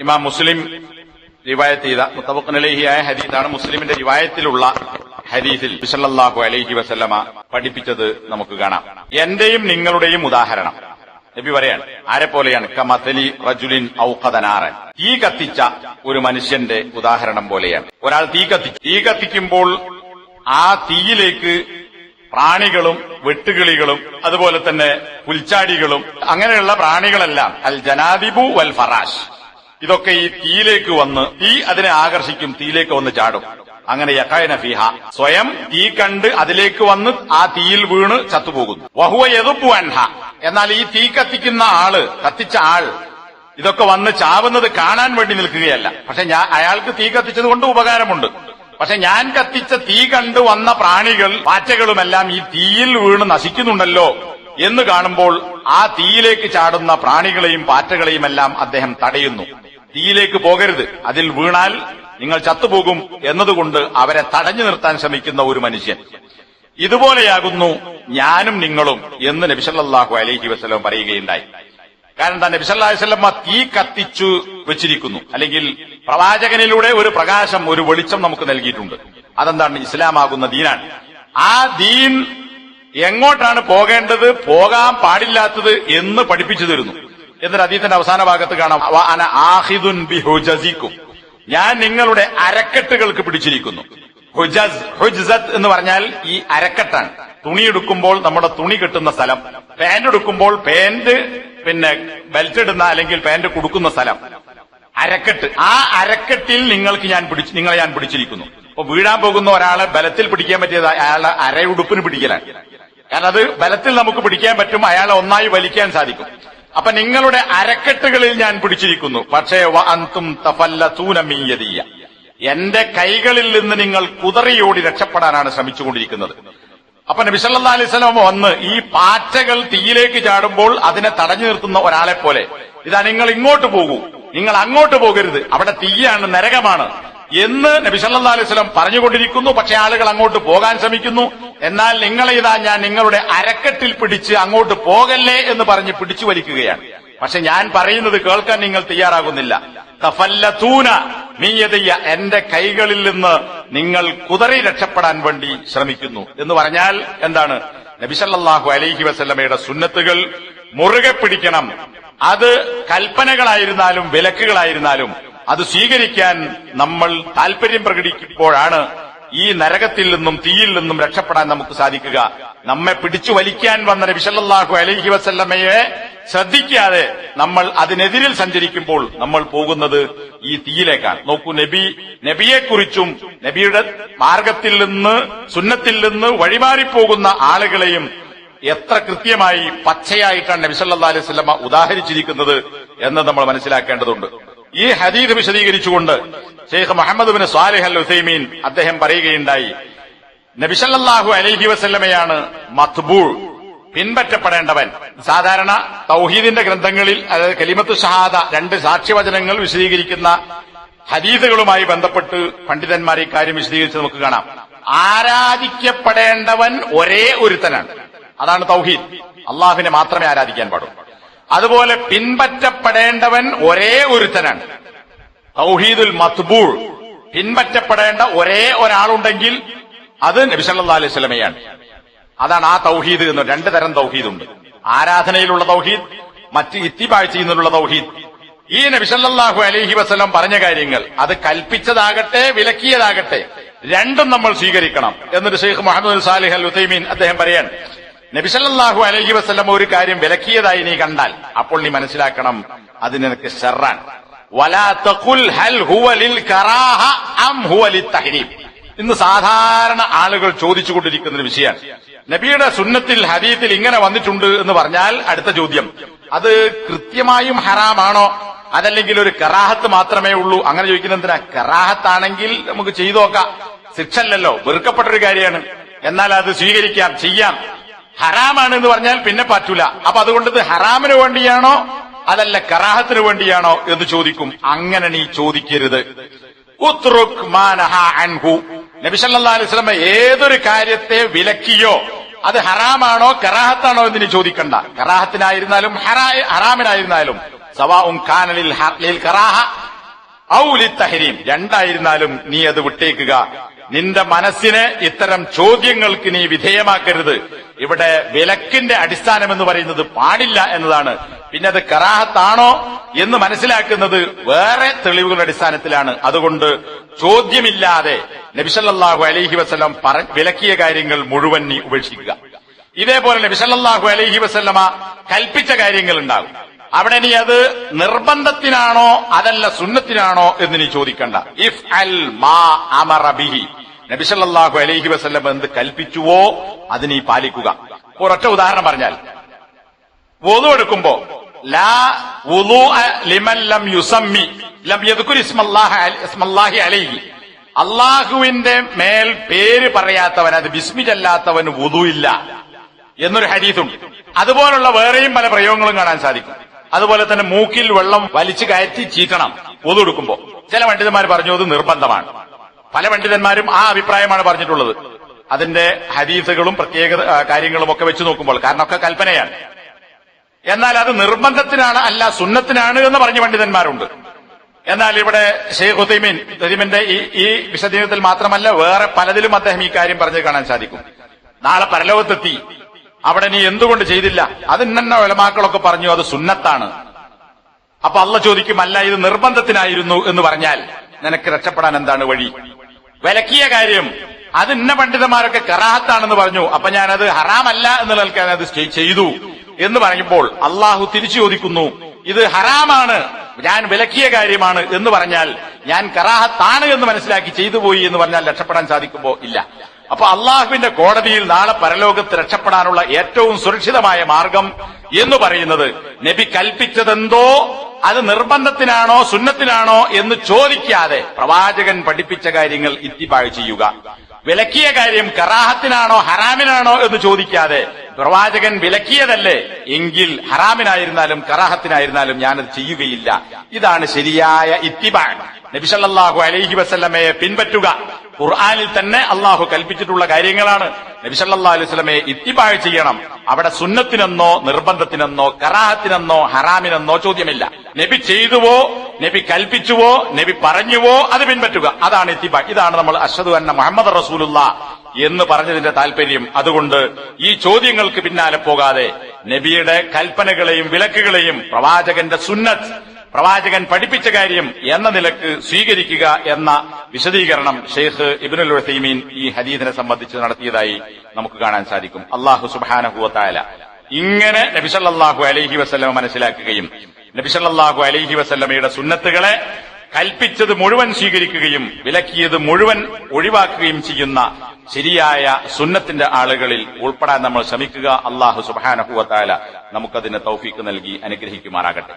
ഇമാം മുസ്ലിം റിവായത്ത് ചെയ്ത മുത്തബക്കനലേഹിയായ ഹദീസാണ് മുസ്ലിമിന്റെ റിവായത്തിലുള്ള ഹദീസിൽ സല്ലല്ലാഹു അലൈഹി വസല്ലമ പഠിപ്പിച്ചത് നമുക്ക് കാണാം. എന്റെയും നിങ്ങളുടെയും ഉദാഹരണം. നബി പറയാണ് ആരെ പോലെയാണ്? കമതലി റജുലിൻ ഔഖദനാറൻ തീ കത്തിച്ച ഒരു മനുഷ്യന്റെ ഉദാഹരണം പോലെയാണ്. ഒരാൾ തീ കത്തി തീ കത്തിക്കുമ്പോൾ ആ തീയിലേക്ക് പ്രാണികളും വെട്ടുകിളികളും അതുപോലെ തന്നെ പുൽച്ചാടികളും അങ്ങനെയുള്ള പ്രാണികളെല്ലാം അൽ ജനാദിബു വൽ ഫറാഷ്. ഇതൊക്കെ ഈ തീയിലേക്ക് വന്ന് തീ അതിനെ ആകർഷിക്കും തീയിലേക്ക് വന്ന് ചാടും. അങ്ങനെ യഖായന ഫിഹ. സ്വയം തീ കണ്ട് അതിലേക്ക് വന്ന് ആ തീയിൽ വീണ് ചത്തുപോകുന്നു. വഹുവ എതുപ്പു അൻഹ. എന്നാൽ ഈ തീ കത്തിക്കുന്ന ആൾ കത്തിച്ച ആൾ ഇതൊക്കെ വന്ന് ചാവുന്നത് കാണാൻ വേണ്ടി നിൽക്കുകയല്ല. പക്ഷെ ഞാൻ അയാൾക്ക് തീ കത്തിച്ചത് കൊണ്ട് ഉപകാരമുണ്ട്. പക്ഷെ ഞാൻ കത്തിച്ച തീ കണ്ടു വന്ന പ്രാണികൾ പാറ്റകളുമെല്ലാം ഈ തീയിൽ വീണ് നശിക്കുന്നുണ്ടല്ലോ എന്ന് കാണുമ്പോൾ ആ തീയിലേക്ക് ചാടുന്ന പ്രാണികളെയും പാറ്റകളെയും എല്ലാം അദ്ദേഹം തടയുന്നു. തീയിലേക്ക് പോകരുത്. അതിൽ വീണാൽ നിങ്ങൾ ചത്തുപോകും എന്നതുകൊണ്ട് അവരെ തടഞ്ഞു നിർത്താൻ ശ്രമിക്കുന്ന ഒരു മനുഷ്യൻ. ഇതുപോലെയാകുന്നു ഞാനും നിങ്ങളും എന്ന് നബിസല്ലാഹു അലൈഹി വസ്ലം പറയുകയുണ്ടായി. കാരണം തന്നെ വസല്ലമ തീ കത്തിച്ചു വെച്ചിരിക്കുന്നു. അല്ലെങ്കിൽ പ്രവാചകനിലൂടെ ഒരു പ്രകാശം ഒരു വെളിച്ചം നമുക്ക് നൽകിയിട്ടുണ്ട്. അതെന്താണ്? ഇസ്ലാമാകുന്ന ദീനാണ്. ആ ദീൻ എങ്ങോട്ടാണ് പോകേണ്ടത്? പോകാൻ പാടില്ലാത്തത് എന്ന് പഠിപ്പിച്ചു തരുന്നു. എന്നിട്ട് അതീതന്റെ അവസാന ഭാഗത്ത് കാണാം. ആഹിദുൻ ബി ഹുജസിക്കും. ഞാൻ നിങ്ങളുടെ അരക്കെട്ടുകൾക്ക് പിടിച്ചിരിക്കുന്നു. ഹുജസ് ഹുജ്സത്ത് എന്ന് പറഞ്ഞാൽ ഈ അരക്കെട്ടാണ്. തുണി എടുക്കുമ്പോൾ നമ്മുടെ തുണി കെട്ടുന്ന സ്ഥലം പാന്റ് എടുക്കുമ്പോൾ പാന്റ് പിന്നെ ബെൽറ്റ് ഇടുന്ന അല്ലെങ്കിൽ പാന്റ് കൊടുക്കുന്ന സ്ഥലം. അരക്കെട്ട്. ആ അരക്കെട്ടിൽ നിങ്ങൾക്ക് ഞാൻ പിടിച്ച് നിങ്ങളെ ഞാൻ പിടിച്ചിരിക്കുന്നു. അപ്പൊ വീഴാൻ പോകുന്ന ഒരാളെ ബലത്തിൽ പിടിക്കാൻ പറ്റിയത് അയാളെ അരയുടുപ്പിന് പിടിക്കലാണ്. കാരണം അത് ബലത്തിൽ നമുക്ക് പിടിക്കാൻ പറ്റും അയാളെ ഒന്നായി വലിക്കാൻ സാധിക്കും. അപ്പൊ നിങ്ങളുടെ അരക്കെട്ടുകളിൽ ഞാൻ പിടിച്ചിരിക്കുന്നു. പക്ഷേ അന്തും തഫല്ല തൂനമീയതീയ എന്റെ കൈകളിൽ നിന്ന് നിങ്ങൾ കുതറിയോടി രക്ഷപ്പെടാനാണ് ശ്രമിച്ചുകൊണ്ടിരിക്കുന്നത്. അപ്പൊ നബി സല്ലല്ലാഹു അലൈഹി സ്വലാമ വന്ന് ഈ പാറ്റകൾ തീയിലേക്ക് ചാടുമ്പോൾ അതിനെ തടഞ്ഞു നിർത്തുന്ന ഒരാളെ പോലെ. ഇതാ നിങ്ങൾ ഇങ്ങോട്ട് പോകൂ. നിങ്ങൾ അങ്ങോട്ട് പോകരുത്. അവിടെ തീയാണ് നരകമാണ് എന്ന് നബി സല്ലല്ലാഹു അലൈഹി സ്വലം പറഞ്ഞുകൊണ്ടിരിക്കുന്നു. പക്ഷെ ആളുകൾ അങ്ങോട്ട് പോകാൻ ശ്രമിക്കുന്നു. എന്നാൽ നിങ്ങളെ ഇതാ ഞാൻ നിങ്ങളുടെ അരക്കെട്ടിൽ പിടിച്ച് അങ്ങോട്ട് പോകല്ലേ എന്ന് പറഞ്ഞ് പിടിച്ചു വലിക്കുകയാണ്. പക്ഷെ ഞാൻ പറയുന്നത് കേൾക്കാൻ നിങ്ങൾ തയ്യാറാകുന്നില്ല. തഫല്ലത്തൂന നീയതയ്യ എന്റെ കൈകളിൽ നിന്ന് നിങ്ങൾ കുതറി രക്ഷപ്പെടാൻ വേണ്ടി ശ്രമിക്കുന്നു. എന്ന് പറഞ്ഞാൽ എന്താണ്? നബിസല്ലാഹു അലൈഹി വസല്ലമയുടെ സുന്നത്തുകൾ മുറുകെ പിടിക്കണം. അത് കൽപ്പനകളായിരുന്നാലും വിലക്കുകളായിരുന്നാലും അത് സ്വീകരിക്കാൻ നമ്മൾ താൽപര്യം പ്രകടിക്കുമ്പോഴാണ് ഈ നരകത്തിൽ നിന്നും തീയിൽ നിന്നും രക്ഷപ്പെടാൻ നമുക്ക് സാധിക്കുക. നമ്മെ പിടിച്ചു വലിക്കാൻ വന്ന നബിസല്ലാഹു അലൈഹി വസല്ലമയെ ശ്രദ്ധിക്കാതെ നമ്മൾ അതിനെതിരിൽ സഞ്ചരിക്കുമ്പോൾ നമ്മൾ പോകുന്നത് ഈ തീയിലേക്കാണ്. നോക്കൂ നബി നബിയെക്കുറിച്ചും നബിയുടെ മാർഗത്തിൽ നിന്ന് സുന്നത്തിൽ നിന്ന് വഴിമാറിപ്പോകുന്ന ആളുകളെയും എത്ര കൃത്യമായി പച്ചയായിട്ടാണ് നബിസല്ലാ അലൈഹി സ്വലമ ഉദാഹരിച്ചിരിക്കുന്നത് എന്ന് നമ്മൾ മനസ്സിലാക്കേണ്ടതുണ്ട്. ഈ ഹദീദ് വിശദീകരിച്ചുകൊണ്ട് Sheikh Muhammad bin Salih al Uthaymeen അദ്ദേഹം പറയുകയുണ്ടായി നബിസല്ലാഹു അലൈഹി വസല്ലമയാണ് മത്ബൂൾ പിൻപറ്റപ്പെടേണ്ടവൻ. സാധാരണ തൗഹീദിന്റെ ഗ്രന്ഥങ്ങളിൽ അതായത് കലിമത്ത് ഷഹാദ രണ്ട് സാക്ഷ്യവചനങ്ങൾ വിശദീകരിക്കുന്ന ഹദീദുകളുമായി ബന്ധപ്പെട്ട് പണ്ഡിതന്മാർ ഈ കാര്യം വിശദീകരിച്ച് നമുക്ക് കാണാം. ആരാധിക്കപ്പെടേണ്ടവൻ ഒരേ ഒരുത്തനാണ്. അതാണ് തൗഹീദ്. അള്ളാഹുവിനെ മാത്രമേ ആരാധിക്കാൻ പാടുള്ളൂ. അതുപോലെ പിൻപറ്റപ്പെടേണ്ടവൻ ഒരേ ഒരുത്തനാണ്. തൗഹീദുൽ മത്ബൂൾ. പിൻപറ്റപ്പെടേണ്ട ഒരേ ഒരാളുണ്ടെങ്കിൽ അത് നബിസല്ലാ അലൈഹി സ്വലമയാണ് അതാണ് ആ തൗഹീദ് എന്ന് രണ്ട് തരം തൗഹീദുണ്ട്. ആരാധനയിലുള്ള തൗഹീദ് മറ്റ് ഇത്തിബാഴ് ചെയ്യുന്നതിലുള്ള തൗഹീദ്. ഈ നബിസല്ലാഹു അലൈഹി വസ്ലം പറഞ്ഞ കാര്യങ്ങൾ അത് കൽപ്പിച്ചതാകട്ടെ വിലക്കിയതാകട്ടെ രണ്ടും നമ്മൾ സ്വീകരിക്കണം. എന്നിട്ട് Sheikh Muhammad Salih al Uthaymeen അദ്ദേഹം പറയാൻ നബിസല്ലാഹു അലഹി വസ്ലം ഒരു കാര്യം വിലക്കിയതായി നീ കണ്ടാൽ അപ്പോൾ നീ മനസ്സിലാക്കണം അത് നിനക്ക് ഷെറാൻ ഇന്ന് സാധാരണ ആളുകൾ ചോദിച്ചുകൊണ്ടിരിക്കുന്ന ഒരു വിഷയമാണ്. നബിയുടെ സുന്നത്തിൽ ഹദീത്തിൽ ഇങ്ങനെ വന്നിട്ടുണ്ട് എന്ന് പറഞ്ഞാൽ അടുത്ത ചോദ്യം. അത് കൃത്യമായും ഹറാമാണോ? അതല്ലെങ്കിൽ ഒരു കറാഹത്ത് മാത്രമേ ഉള്ളൂ? അങ്ങനെ ചോദിക്കുന്ന എന്തിനാ? കറാഹത്താണെങ്കിൽ നമുക്ക് ചെയ്തു നോക്കാം. ശിക്ഷല്ലല്ലോ വെറുക്കപ്പെട്ടൊരു കാര്യമാണ്. എന്നാൽ അത് സ്വീകരിക്കാം ചെയ്യാം. ഹറാമാണ് എന്ന് പറഞ്ഞാൽ പിന്നെ പറ്റൂല. അപ്പൊ അതുകൊണ്ട് ഹറാമിന് വേണ്ടിയാണോ? അതല്ല കറാഹത്തിന് വേണ്ടിയാണോ എന്ന് ചോദിക്കും. അങ്ങനെ നീ ചോദിക്കരുത്. ഉത്രുക് അൻഹു. ഏതൊരു കാര്യത്തെ വിലക്കിയോ അത് ഹറാമാണോ കറാഹത്താണോ എന്ന് നീ ചോദിക്കണ്ട. കറാഹത്തിനായിരുന്നാലും ഹറാ- ഹറാമിനായിരുന്നാലും. സവാഉം കാനലിൽ കറാഹ ഔലി തഹരീം രണ്ടായിരുന്നാലും നീ അത് വിട്ടേക്കുക. നിന്റെ മനസ്സിനെ ഇത്തരം ചോദ്യങ്ങൾക്ക് നീ വിധേയമാക്കരുത്. ഇവിടെ വിലക്കിന്റെ അടിസ്ഥാനം എന്ന് പറയുന്നത് പാടില്ല എന്നതാണ്. പിന്നെ അത് കറാഹത്താണോ എന്ന് മനസ്സിലാക്കുന്നത് വേറെ തെളിവുകളുടെ അടിസ്ഥാനത്തിലാണ്. അതുകൊണ്ട് ചോദ്യമില്ലാതെ നബിസല്ലാഹു അലഹി വസ്ലം വിലക്കിയ കാര്യങ്ങൾ മുഴുവൻ നീ ഉപേക്ഷിക്കുക. ഇതേപോലെ നബിസല്ലാഹു അലഹി വസ്ലമ കൽപ്പിച്ച കാര്യങ്ങൾ ഉണ്ടാകും. അവിടെ നീ അത് നിർബന്ധത്തിനാണോ അതല്ല സുന്നത്തിനാണോ എന്ന് നീ ചോദിക്കണ്ട. ഇഫ് അൽ മാ അമറ ബിഹി. നബിസല്ലാഹു അലൈഹി വസ്ല്ലം എന്ത് കൽപ്പിച്ചുവോ അതിനെ പാലിക്കുക. ഒരൊറ്റ ഉദാഹരണം പറഞ്ഞാൽ വുളു എടുക്കുമ്പോ ലാ ലിമൻ ലം ലം ഇസ്മല്ലാഹി അലൈ- ഇസ്മല്ലാഹി അലൈഹി. അള്ളാഹുവിന്റെ മേൽ പേര് പറയാത്തവൻ അത് ബിസ്മി ചെല്ലാത്തവന് ഇല്ല എന്നൊരു ഹരീതുണ്ട് അതുപോലുള്ള വേറെയും പല പ്രയോഗങ്ങളും കാണാൻ സാധിക്കും. അതുപോലെ തന്നെ മൂക്കിൽ വെള്ളം വലിച്ചു കയറ്റി ചീറ്റണം വുളു എടുക്കുമ്പോ. ചില പണ്ഡിതന്മാർ പറഞ്ഞു അത് നിർബന്ധമാണ്. പല പണ്ഡിതന്മാരും ആ അഭിപ്രായമാണ് പറഞ്ഞിട്ടുള്ളത്. അതിന്റെ ഹദീസുകളും പ്രത്യേക കാര്യങ്ങളും ഒക്കെ വെച്ച് നോക്കുമ്പോൾ കാരണം ഒക്കെ കൽപ്പനയാണ്. എന്നാൽ അത് നിർബന്ധത്തിനാണ് അല്ല സുന്നത്തിനാണ് എന്ന് പറഞ്ഞ പണ്ഡിതന്മാരുണ്ട്. എന്നാൽ ഇവിടെ ഷെയ്ഖ് ഹുസൈമീൻ ഹുസൈമിന്റെ ഈ ഈ വിശദീകരണത്തിൽ മാത്രമല്ല വേറെ പലതിലും അദ്ദേഹം ഈ കാര്യം പറഞ്ഞു കാണാൻ സാധിക്കും. നാളെ പരലോകത്തെത്തി. അവിടെ നീ എന്തുകൊണ്ട് ചെയ്തില്ല? അത് ഇന്നെ ഒലമാക്കളൊക്കെ പറഞ്ഞു അത് സുന്നത്താണ്. അപ്പൊ അല്ല ചോദിക്കും അല്ല ഇത് നിർബന്ധത്തിനായിരുന്നു എന്ന് പറഞ്ഞാൽ നിനക്ക് രക്ഷപ്പെടാൻ എന്താണ് വഴി? വിലക്കിയ കാര്യം. അത് ഇന്ന പണ്ഡിതന്മാരൊക്കെ കറാഹത്താണെന്ന് പറഞ്ഞു. അപ്പൊ ഞാനത് ഹറാമല്ല എന്ന് നിൽക്കാൻ അത് ചെയ്- ചെയ്തു എന്ന് പറയുമ്പോൾ അള്ളാഹു തിരിച്ചു ചോദിക്കുന്നു ഇത് ഹറാമാണ് ഞാൻ വിലക്കിയ കാര്യമാണ് എന്ന് പറഞ്ഞാൽ ഞാൻ കറാഹത്താണ് എന്ന് മനസ്സിലാക്കി ചെയ്തു പോയി എന്ന് പറഞ്ഞാൽ രക്ഷപ്പെടാൻ സാധിക്കുമ്പോ ഇല്ല. അപ്പൊ അള്ളാഹുവിന്റെ കോടതിയിൽ നാളെ പരലോകത്ത് രക്ഷപ്പെടാനുള്ള ഏറ്റവും സുരക്ഷിതമായ മാർഗം എന്ന് പറയുന്നത് നബി കൽപ്പിച്ചതെന്തോ അത് നിർബന്ധത്തിനാണോ സുന്നത്തിനാണോ എന്ന് ചോദിക്കാതെ പ്രവാചകൻ പഠിപ്പിച്ച കാര്യങ്ങൾ ഇത്തിപ്പാഴ് ചെയ്യുക. വിലക്കിയ കാര്യം കറാഹത്തിനാണോ ഹറാമിനാണോ എന്ന് ചോദിക്കാതെ പ്രവാചകൻ വിലക്കിയതല്ലേ? എങ്കിൽ ഹറാമിനായിരുന്നാലും കറാഹത്തിനായിരുന്നാലും ഞാനത് ചെയ്യുകയില്ല. ഇതാണ് ശരിയായ ഇത്തിബാ നബിസല്ലാഹു അലൈഹി വസല്ലമയെ പിൻപറ്റുക. ഖുർആാനിൽ തന്നെ അള്ളാഹു കൽപ്പിച്ചിട്ടുള്ള കാര്യങ്ങളാണ്. നബിസല്ലാ അലൈഹി സ്വലമയെ ഇത്തിബാഴ് ചെയ്യണം. അവിടെ സുന്നത്തിനെന്നോ നിർബന്ധത്തിനെന്നോ കറാഹത്തിനെന്നോ ഹറാമിനെന്നോ ചോദ്യമില്ല. നബി ചെയ്തുവോ നബി കൽപ്പിച്ചുവോ നബി പറഞ്ഞുവോ അത് പിൻപറ്റുക. അതാണ് എത്തിബ ഇതാണ് നമ്മൾ അഷദു അന്ന മുഹമ്മദ് റസൂലുള്ള എന്ന് പറഞ്ഞതിന്റെ താല്പര്യം അതുകൊണ്ട് ഈ ചോദ്യങ്ങൾക്ക് പിന്നാലെ പോകാതെ നബിയുടെ കൽപ്പനകളെയും വിലക്കുകളെയും പ്രവാചകന്റെ സുന്നത്ത് പ്രവാചകൻ പഠിപ്പിച്ച കാര്യം എന്ന നിലയ്ക്ക് സ്വീകരിക്കുക എന്ന വിശദീകരണം ഷെയ്ഖ് ഇബിനുൽ ഉസൈമീൻ ഈ ഹദീദിനെ സംബന്ധിച്ച് നടത്തിയതായി നമുക്ക് കാണാൻ സാധിക്കും. അള്ളാഹു സുബാനഹുവത്തായ ഇങ്ങനെ നബിസല്ലാഹു അലൈഹി വസ്ലമ മനസ്സിലാക്കുകയും നബിസല്ലാഹു അലൈഹി വസല്ലമയുടെ സുന്നത്തുകളെ കൽപ്പിച്ചത് മുഴുവൻ സ്വീകരിക്കുകയും വിലക്കിയത് മുഴുവൻ ഒഴിവാക്കുകയും ചെയ്യുന്ന ശരിയായ സുന്നത്തിന്റെ ആളുകളിൽ ഉൾപ്പെടാൻ നമ്മൾ ശ്രമിക്കുക. അള്ളാഹു സുബാനഹുവത്താല നമുക്കതിന് തൗഫീക്ക് നൽകി അനുഗ്രഹിക്കുമാറാകട്ടെ.